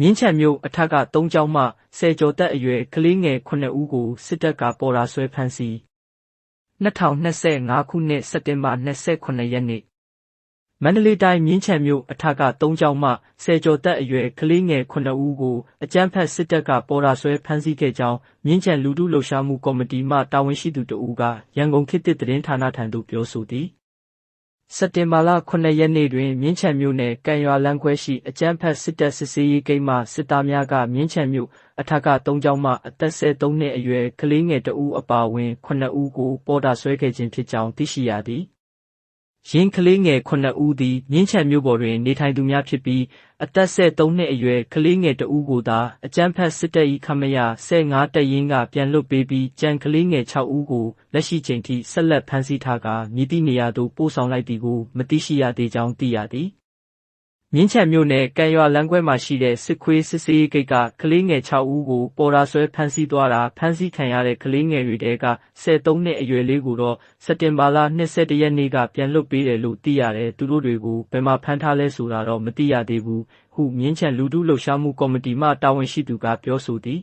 မြင်းခြံမြို့အထက်ကသုံးကျောင်းမှဆယ်ကျော်သက်အရွယ်ကလေးငယ်9ဦးကိုစစ်တပ်ကပေါ်တာဆွဲဖမ်းဆီး2025ခုနှစ်စက်တင်ဘာ28ရက်နေ့မန္တလေးတိုင်းမြင်းခြံမြို့အထက်ကသုံးကျောင်းမှဆယ်ကျော်သက်အရွယ်ကလေးငယ်9ဦးကိုအကြမ်းဖက်စစ်တပ်ကပေါ်တာဆွဲဖမ်းဆီးခဲ့ကြောင်းမြင်းခြံလူထုလှုပ်ရှားမှုကော်မတီမှတာဝန်ရှိသူတဦးကရန်ကုန်ခေတ်သစ်သတင်းဌာနထံသို့ပြောဆိုသည် စက်တင်ဘာလ9ရက်နေ့တွင်မြင်းချံမြို့နယ်ကံရွာလမ်းခွဲရှိအကြမ်းဖက်စစ်တပ်စစ်ဆေးရေးဂိတ်မှစစ်သားများကမြင်းချံမြို့အထက်က၃ကျောင်းမှအသက်13နှစ်အရွယ်ကလေးငယ်တဦးအပါအဝင်9ဦးကိုပေါ်တာဆွဲခဲ့ခြင်းဖြစ်ကြောင်းသိရှိရသည်။ ရင်းကလေးငယ်9ဦးသည်မြင်းချံမြို့ပေါ်တွင် နေထိုင်သူများဖြစ်ပြီး အသက်13နှစ်အရွယ်ကလေးငယ်တဦးကိုသာ အကြမ်းဖက်စစ်တပ်၏ခမရ15တပ်ရင်းက ပြန်လွတ်ပေးပြီးကြံကလေးငယ်6ဦးကို လက်ရှိချိန်ထိ ဆက်လက်ဖမ်းဆီးထားကာမြည်သည့်နေရာသို့ ပို့ဆောင်လိုက်သည်ကို မသိရှိရသေးကြောင်း သိရသည် မြင်းချံမြို့နယ်ကံရွာလမ်းခွဲမှာရှိတဲ့စစ်ခွေးစစ်စေးဂိတ်ကကလေးငယ်6ဦးကိုပေါ်ရာဆွဲဖမ်းဆီးသွားတာဖမ်းဆီးခံရတဲ့ကလေးငယ်တွေတဲက73နှစ်အရွယ်လေးကိုတော့စက်တင်ဘာလ22ရက်နေ့ကပြန်လွတ်ပေးတယ်လို့သိရတယ်သူတို့တွေကိုဘယ်မှာဖမ်းထားလဲဆိုတာတော့မသိရသေးဘူးဟုမြင်းချံလူထုလှုပ်ရှားမှုကော်မတီမှတာဝန်ရှိသူကပြောဆိုသည်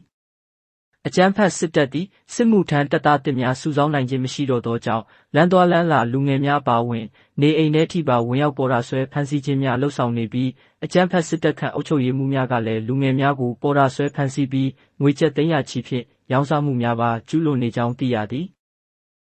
အကြမ်းဖက်စစ်တပ်သည်စစ်မှုထမ်းတပ်သားတစ်များစုဆောင်းနိုင်ခြင်းမရှိတော့သောကြောင့်လမ်းသွားလမ်းလာလူငယ်များပါဝင် နေအိမ်ထဲထိပါဝင်ရောက်ပေါ်တာဆွဲဖမ်းဆီးခြင်းများလှုပ်ဆောင်နေပြီးအကြမ်းဖက်စစ်တပ်ခန့်အုပ်ချုပ်ရေးမှုများကလည်းလူငယ်များကိုပေါ်တာဆွဲဖမ်းဆီးပြီးငွေကျပ်သိန်းရာချီဖြင့်ရောင်းစားမှုများပါကျူးလွန်နေကြောင်းသိရသည်